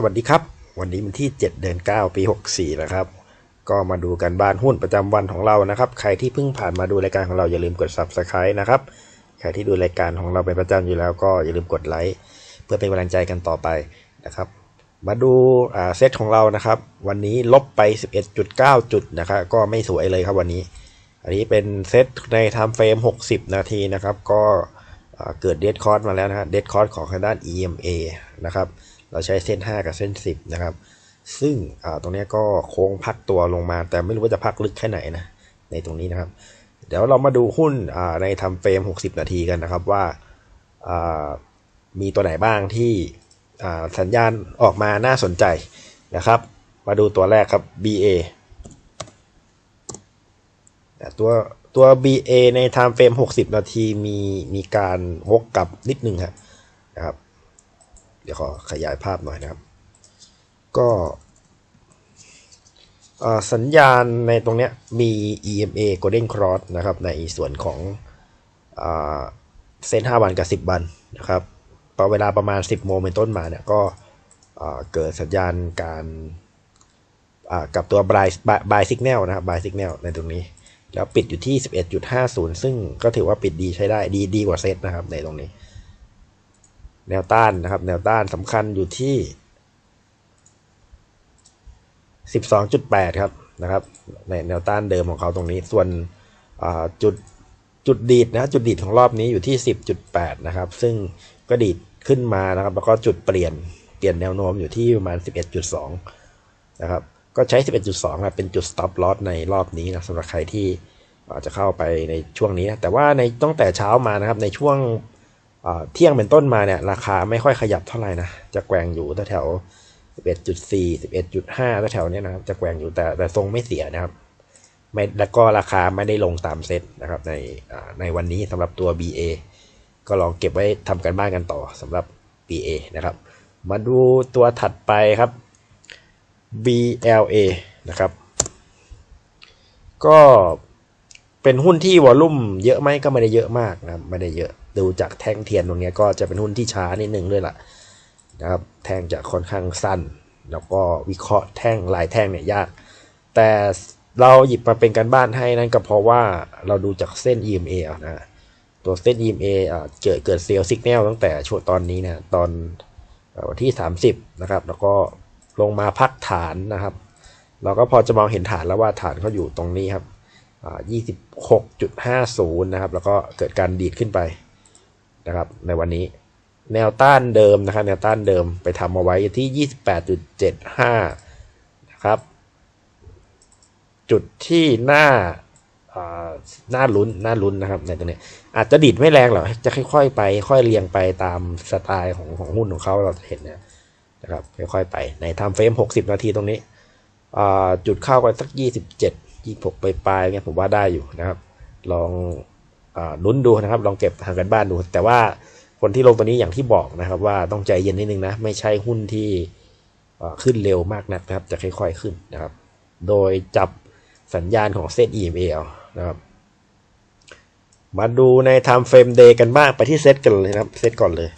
สวัสดีครับ วันนี้วันที่ 7 เดือน 9 ปี 64 นะครับ ก็มาดูกันบ้านหุ้นประจำวันของเรานะครับ ใครที่เพิ่งผ่านมาดูรายการของเราอย่าลืมกด Subscribe นะครับ ใครที่ดูรายการของเราเป็นประจำอยู่แล้วก็อย่าลืมกดไลค์เพื่อเป็นกำลังใจกันต่อไปนะครับ มาดูอ่าเซตของเรานะครับ วันนี้ลบไป 11.9 จุดนะครับก็ไม่สวยเลยครับวันนี้ อันนี้เป็นเซตในไทม์เฟรม 60 นาทีนะครับ ก็เกิดเดดคอร์สมาแล้วนะฮะเดดคอร์สของทางด้าน EMA นะครับ เราใช้เส้น 5 กับเส้น 10 นะครับ ซึ่งตรงนี้ก็โค้งพักตัวลงมา แต่ไม่รู้ว่าจะพักลึกแค่ไหนนะ ในตรงนี้นะครับ เดี๋ยวเรามาดูหุ้นในทม์เฟรม 60 นาทีกันนะครับว่ามีตัวไหนบ้างที่สัญญาณออกมาน่าสนใจนะครับ มาดูตัวแรกครับ BA ตัวตัว BA ใน time frame 60 นาทีมีมีการวกกลับนิดนึงครับนะครับ ดี๋ยวขอขยายภาพหน่อยนะครับ ก็สัญญาณในตรงเนี้ยมี EMA Golden Cross นะครับ ในส่วนของเส้น5วันกับ 10 วันนะครับพอเวลาประมาณ 10 โมงเป็นต้นมาเนี่ยก็เกิดสัญญาณการกับตัว buy buy signal นะครับ buy signal ในตรงนี้ แล้วปิดอยู่ที่ 11.50 ซึ่งก็ถือว่าปิดดีใช้ได้ดีดีกว่าเซตนะครับในตรงนี้ แนวต้านนะครับ แนวต้านสำคัญอยู่ที่ 12.8 ครับนะครับในแนวต้านเดิมของเขาตรงนี้ ส่วนจุดจุดดีดนะจุดดีดของรอบนี้อยู่ที่ 10.8 นะครับ ซึ่งก็ดีดขึ้นมานะครับ แล้วก็จุดเปลี่ยนเปลี่ยนแนวโน้มอยู่ที่ประมาณ 11.2 นะครับ ก็ใช้ 11.2ครับเป็นจุด stop loss ในรอบนี้นะสำหรับใครที่อาจจะเข้าไปในช่วงนี้นะแต่ว่าในตั้งแต่เช้ามานะครับในช่วง เที่ยงเป็นต้นมาเนี่ยราคาไม่ค่อยขยับเท่าไหร่นะจะแกว่งอยู่แถว11.4 11.5แถวเนี้ยนะครับจะแกว่งอยู่แต่แต่ทรงไม่เสียนะครับไม่แล้วก็ราคาไม่ได้ลงตามเซตนะครับในในวันนี้สำหรับตัว BA ก็ลองเก็บไว้ทำกันบ้านกันต่อสำหรับ BA นะครับ มาดูตัวถัดไปครับ BLA นะครับ ก็เป็นหุ้นที่วอลลุ่มเยอะไหมก็ไม่ได้เยอะมากนะไม่ได้เยอะ ดูจากแท่งเทียนตรงนี้ก็จะเป็นหุ้นที่ช้านิดนึงด้วยล่ะนะครับแท่งจะค่อนข้างสั้น แล้วก็วิเคราะห์แท่งลายแท่งเนี่ยยาก แต่เราหยิบมาเป็นการบ้านให้นั่นก็เพราะว่าเราดูจากเส้น EMA เอานะตัวเส้น EMA อ่าเกิดเกิดเซลล์สัญญาณตั้งแต่ช่วงตอนนี้นะตอนวันที่ 30นะครับแล้วก็ลงมาพักฐานนะครับ เราก็พอจะมองเห็นฐานแล้วว่าฐานเขาอยู่ตรงนี้ครับอ่า26.50 นะครับ แล้วก็เกิดการดีดขึ้นไป นะครับ ในวันนี้ แนวต้านเดิมนะครับ แนวต้านเดิมไปทำเอาไว้ที่ 28.75 นะครับ จุดที่หน้าอ่าหน้าลุ้นหน้าลุ้นนะครับในตรงนี้อาจจะดีดไม่แรงหรอกจะค่อยๆไป ค่อยเรียงไปตามสไตล์ของของหุ้นของเขาเราจะเห็นเนี่ยนะครับค่อยๆไปในทม์เฟรม 60 นาทีตรงนี้จุดเข้าไปสัก 27 26 ไปปลายๆเงี้ยผมว่าได้อยู่นะครับ ลอง ลุ้นดูนะครับ ลองเก็บทางกันบ้านดู แต่ว่าคนที่ลงตัวนี้อย่างที่บอกนะครับว่าต้องใจเย็นนิดนึงนะ ไม่ใช่หุ้นที่ขึ้นเร็วมากนักนะครับ จะค่อยๆขึ้นนะครับ โดยจับสัญญาณของเส้น EMA เอานะครับ มาดูใน time frame day กันบ้างไปที่เซตกันเลยนะครับ เซตก่อนเลย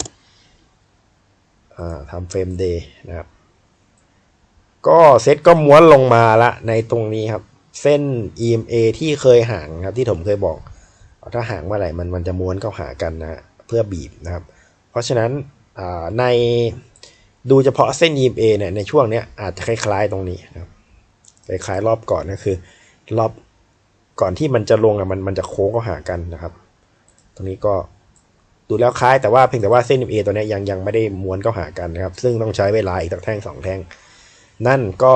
อ่า time frame day นะครับ ก็เซตก็ม้วนลงมาละในตรงนี้ครับ เส้น EMA ที่เคยห่างครับที่ผมเคยบอก ถ้าห่างเมื่อไหร่มันมันจะม้วนเข้าหากันนะเพื่อบีบนะครับ เพราะฉะนั้นในดูเฉพาะเส้น EMA เนี่ยในช่วงเนี้ยอาจจะคล้ายๆตรงนี้นะครับคล้ายๆรอบก่อนก็คือ รอบก่อนที่มันจะลงอะมันมันจะโค้งเข้าหากันนะครับ ตรงนี้ก็ดูแล้วคล้ายแต่ว่าเพียงแต่ว่าเส้น EMA ตัวเนี้ยยังยังไม่ได้ม้วนเข้าหากันนะครับ ซึ่งต้องใช้เวลาอีกสักแท่งสองแท่ง นั่นก็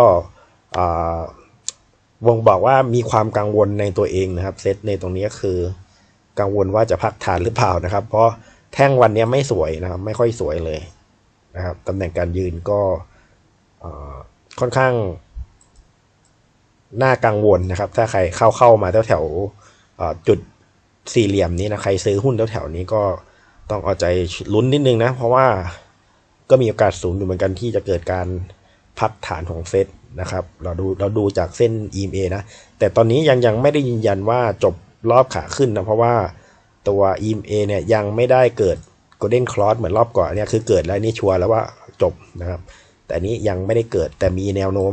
วงบอกว่ามีความกังวลในตัวเองนะครับเซตในตรงนี้ก็คือ กังวลว่าจะพักฐานหรือเปล่านะครับ เพราะแท่งวันนี้ไม่สวยนะครับ ไม่ค่อยสวยเลยนะครับตำแหน่งการยืนก็ค่อนข้างน่ากังวลนะครับ ถ้าใครเข้าเข้ามาแถวแถวจุดสี่เหลี่ยมนี้นะใครซื้อหุ้นแถวแถวนี้ก็ต้องเอาใจลุ้นนิดนึงนะ เพราะว่าก็มีโอกาสสูงอยู่เหมือนกันที่จะเกิดการพักฐานของเซตนะครับ เราดูเราดูจากเส้น EMA นะ แต่ตอนนี้ยังยังไม่ได้ยืนยันว่าจบ รอบขาขึ้นนะเพราะว่าตัว EMA เนี่ยยังไม่ได้เกิด Golden Cross เหมือนรอบก่อนเนี่ยคือเกิดแล้วนี่ชัวร์แล้วว่าจบนะครับ แต่นี้ยังไม่ได้เกิดแต่มีแนวโน้ม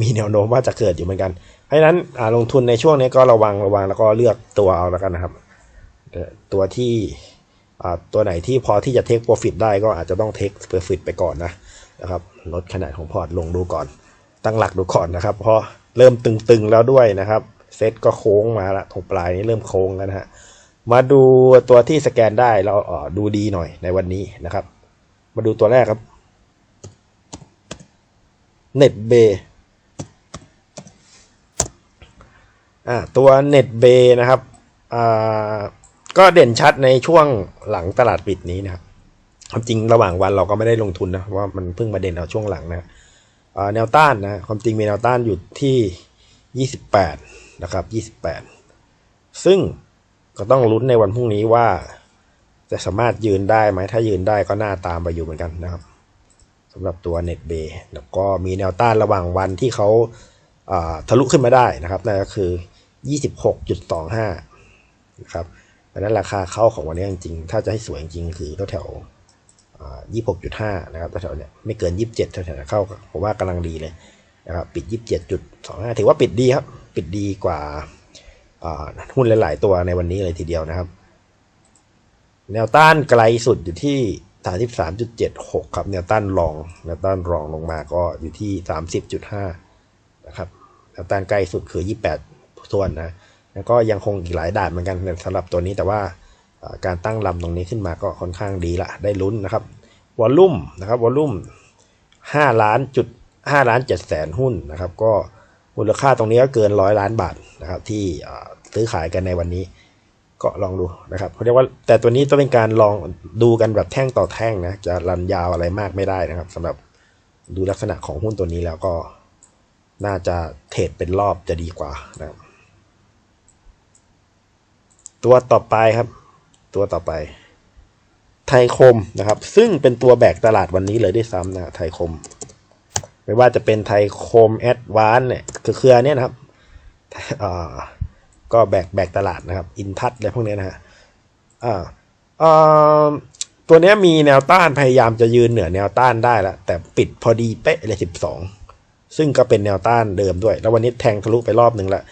มีแนวโน้มว่าจะเกิดอยู่เหมือนกัน เพราะฉะนั้นอ่าลงทุนในช่วงนี้ก็ระวังระวังแล้วก็เลือกตัวเอาแล้วกันนะครับ ตัวที่อ่าตัวไหนที่พอที่จะเทคโปรฟิตได้ก็อาจจะต้องเทคโปรฟิตไปก่อนนะนะครับลดขนาดของพอร์ตลงดูก่อน ตั้งหลักดูก่อนนะครับ เพราะเริ่มตึงๆแล้วด้วยนะครับ เซตก็โค้งมาละตรงปลายนี้เริ่มโค้งแล้วนะฮะมาดูตัวที่สแกนได้เราเออดูดีหน่อยในวันนี้นะครับ มาดูตัวแรกครับเน็ตเบอ่าตัวเน็ตเบนะครับอ่าก็เด่นชัดในช่วงหลังตลาดปิดนี้นะครับความจริงระหว่างวันเราก็ไม่ได้ลงทุนนะเพราะว่ามันเพิ่งมาเด่นเอาช่วงหลังนะแนวต้านนะความจริงมีแนวต้านอยู่ที่ 28 นะครับ 28 ซึ่งก็ต้องลุ้นในวันพรุ่งนี้ว่า จะสามารถยืนได้ไหม ถ้ายืนได้ก็น่าตามไปอยู่เหมือนกันนะครับสำหรับตัวเน็ตเบแล้วก็มีแนวต้านระหว่างวันที่เขาาทะลุขึ้นมาได้นะครับนั่นก็คือ 26.25 นะครับดังนั้นราคาเข้าของวันนี้จริงๆ ถ้าจะให้สวยจริงๆ คือแถวๆอ่า26.5นะครับแถวเนี้ยไม่เกิน27แถวๆเนี้ยเข้าผมว่ากำลังดีเลยนะครับปิด27.25ถือว่าปิดดีครับ ปิดดีกว่าหุ้นหลาย ๆ ตัวในวันนี้เลยทีเดียวนะครับ แนวต้านไกลสุดอยู่ที่33.76ครับแนวต้านรองแนวต้านรองลงมาก็อยู่ที่30.5นะครับแนวต้านใกล้สุดคือ28ส่วนนะแล้วก็ยังคงอีกหลายด่านเหมือนกันสำหรับตัวนี้แต่ว่าการตั้งลำตรงนี้ขึ้นมาก็ค่อนข้างดีละได้ลุ้นนะครับวอลลุ่มนะครับวอลลุ่ม5ล้านจุด5ล้าน7แสนหุ้นนะครับ ก็ มูลค่าตรงนี้ก็เกินร้อยล้านบาทนะครับ ที่ซื้อขายกันในวันนี้ก็ลองดูนะครับเขาเรียกว่าแต่ตัวนี้ต้องเป็นการลองดูกันแบบแท่งต่อแท่งนะจะรันยาวอะไรมากไม่ได้นะครับสำหรับดูลักษณะของหุ้นตัวนี้แล้วก็น่าจะเทรดเป็นรอบจะดีกว่านะครับ ตัวต่อไปครับ ตัวต่อไป ไทยคมนะครับ ซึ่งเป็นตัวแบกตลาดวันนี้เลยด้วยซ้ำนะไทยคม ไม่ว่าจะเป็นไทยคมแอดวานเนี่ยคือเครือเนี่ยนะครับก็แบกแบกตลาดนะครับ อินทัศอะไรพวกเนี้ยนะฮะอ่าอ่าตัวเนี้ยมีแนวต้านพยายามจะยืนเหนือแนวต้านได้แล้ว แต่ปิดพอดีเป๊ะเลยสิบสองซึ่งก็เป็นแนวต้านเดิมด้วย แล้ววันนี้แทงทะลุไปรอบหนึ่งล้ว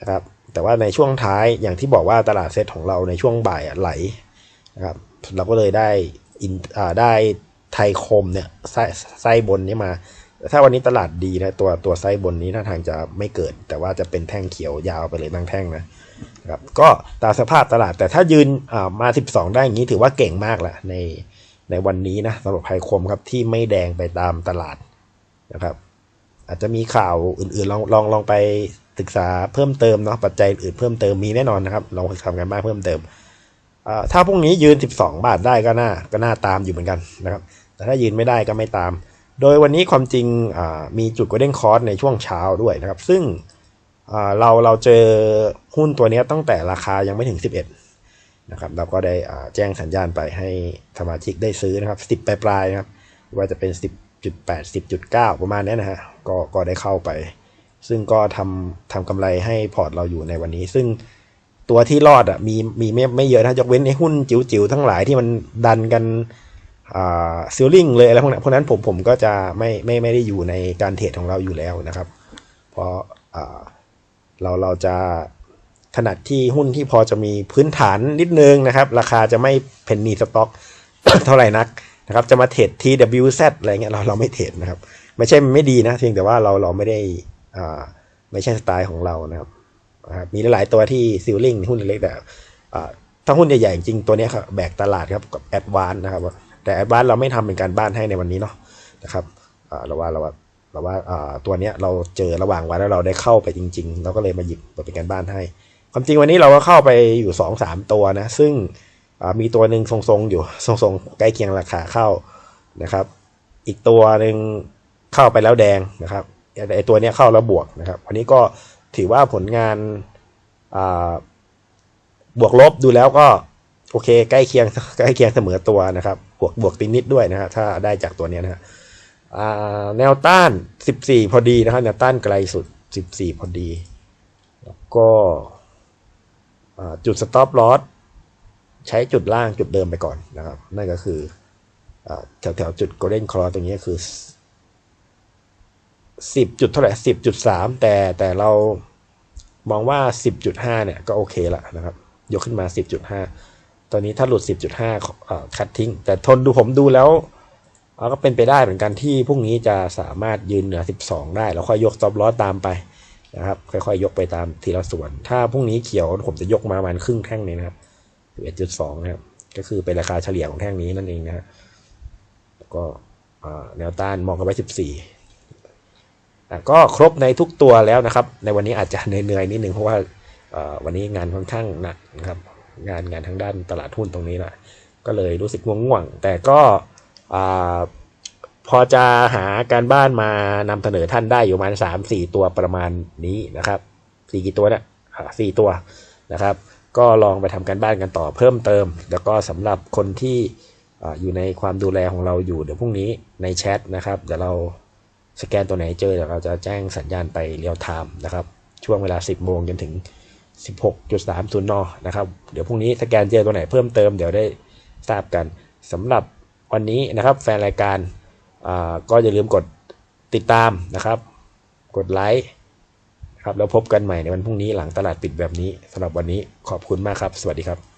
นะครับ แต่ว่าในช่วงท้ายอย่างที่บอกว่าตลาดเซตของเราในช่วงบ่ายอะไหลนะครับ เราก็เลยได้อินได้ไทยคมเนี่ยไส้ไส้บนนี้มา ถ้าวันนี้ตลาดดีนะตัวตัวไส้บนนี้ท่าทางจะไม่เกิด แต่ว่าจะเป็นแท่งเขียวยาวไปเลยบางแท่งนะครับก็ตามสภาพตลาดแต่ถ้ายืนมา 12 ได้อย่างนี้ถือว่าเก่งมากแหละในในวันนี้นะสำหรับไทยคมครับที่ไม่แดงไปตามตลาดนะครับ อาจจะมีข่าวอื่นๆลองลองลองไปศึกษาเพิ่มเติมเนาะปัจจัยอื่นเพิ่มเติมมีแน่นอนนะครับลองทำกันบ้างเพิ่มเติมถ้าพรุ่งนี้ยืน 12 บาทได้ก็น่าก็น่าตามอยู่เหมือนกันนะครับ แต่ถ้ายืนไม่ได้ก็ไม่ตาม โดยวันนี้ความจริงมีจุดก o เด้นคอร์สในช่วงเช้าด้วยนะครับ ซึ่งเราเราเจอหุ้นตัวนี้ตั้งแต่ราคายังไม่ถึง 11นะครับเราก็ได้แจ้งสัญญาณไปให้สมาชิกได้ซื้อนะครับ 10 ปลายๆนะครับว่าจะเป็น 10.8 10.9 ประมาณนี้นะฮะก็ก็ได้เข้าไป ซึ่งก็ทำทำกำไรให้พอร์ตเราอยู่ในวันนี้ ซึ่งตัวที่รอดอะมีมีไม่ไม่เยอะนะยกเว้นไอ้หุ้นจิ๋วๆทั้งหลายที่มันดันกัน ซิลลิงเลยอะไรพวกนั้นพวกนั้นผมผมก็จะไม่ไม่ไม่ได้อยู่ในการเทรดของเราอยู่แล้วนะครับ เพราะเราเราจะถนัดที่หุ้นที่พอจะมีพื้นฐานนิดนึงนะครับ ราคาจะไม่เพนนีสต็อกเท่าไหร่นักนะครับ จะมาเทรด TWZ อะไรเงี้ยเราเราไม่เทรดนะครับ ไม่ใช่ไม่ดีนะเพียงแต่ว่าเราเราไม่ได้อ่าไม่ใช่สไตล์ของเรานะครับนะครับมีหลายตัวที่ซิลลิงหุ้นเล็กแต่ถ้าหุ้นใหญ่ๆจริงตัวนี้ครับแบกตลาดครับกับแอดวานนะครับ แต่แอดวานเราไม่ทำเป็นการบ้านให้ในวันนี้เนาะนะครับเราว่าเราว่าแต่ว่าตัวเนี้ยเราเจอระหว่างวันแล้วเราได้เข้าไปจริง ๆ เราก็เลยมาหยิบมาเป็นการบ้านให้ ความจริงวันนี้เราก็เข้าไปอยู่สองสามตัวนะ ซึ่งมีตัวหนึ่งทรงๆอยู่ทรงๆใกล้เคียงราคาเข้านะครับ อีกตัวหนึ่งเข้าไปแล้วแดงนะครับไอตัวเนี้ยเข้าแล้วบวกนะครับวันนี้ก็ถือว่าผลงานบวกลบดูแล้วก็โอเค ใกล้เคียงใกล้เคียงเสมอตัวนะครับ บวกบวกตินิดด้วยนะฮะถ้าได้จากตัวนี้นะฮะแนวต้าน 14 พอดีนะครับแนวต้านไกลสุด 14 พอดี แล้วก็จุด stop loss ใช้จุดล่างจุดเดิมไปก่อนนะครับ นั่นก็คืออแถวแถวๆจุด golden cross ตรงนี้คือสิบจุดเท่าไหร่สิบจุดสามแต่แต่เรามองว่าสิบจุดห้าเนี่ยก็โอเคละนะครับ ยกขึ้นมาสิบจุดห้า ตอนนี้ถ้าหลุดสิบจุดห้าคัดทิ้ง แต่ทนดูผมดูแล้วเอ่อก็เป็นไปได้เหมือนกันที่พรุ่งนี้จะสามารถยืนเหนือสิบสองได้ แล้วค่อยยก stop loss ตามไปนะครับ ค่อยๆ ยกไปตามทีละส่วน ถ้าพรุ่งนี้เขียวผมจะยกมาประมาณครึ่งแท่งเลยนะครับสิบเอ็ดจุดสองนะครับ ก็คือเป็นราคาเฉลี่ยของแท่งนี้นั่นเองนะฮะแล้วก็แนวต้านมองกันไว้สิบสี่อะก็ครบในทุกตัวแล้วนะครับ ในวันนี้อาจจะเหนื่อยๆนิดนึงเพราะว่าวันนี้งานค่อนข้างหนักนะครับ งานงานทางด้านตลาดหุ้นตรงนี้แหละก็เลยรู้สึกง่วงๆแต่ก็อพอจะหาการบ้านมานำเสนอท่านได้อยู่ประมาณสามสี่ตัวประมาณนี้นะครับสี่กี่ตัวเนี่ยสี่ตัวนะครับ ก็ลองไปทำการบ้านกันต่อเพิ่มเติม แล้วก็สำหรับคนที่ออยู่ในความดูแลของเราอยู่เดี๋ยวพรุ่งนี้ในแชทนะครับเดี๋ยวเราสแกนตัวไหนเจอเดี๋ยวเราจะแจ้งสัญญาณไปเรียลไทม์นะครับช่วงเวลา 10 โมงจนถึง 16.30 น นะครับ เดี๋ยวพรุ่งนี้สแกนเจอตัวไหนเพิ่มเติมเดี๋ยวได้ทราบกันสำหรับวันนี้นะครับ แฟนรายการอ่าก็อย่าลืมกดติดตามนะครับ กดไลค์ครับแล้วพบกันใหม่ในวันพรุ่งนี้หลังตลาดปิดแบบนี้สำหรับวันนี้ขอบคุณมากครับ สวัสดีครับ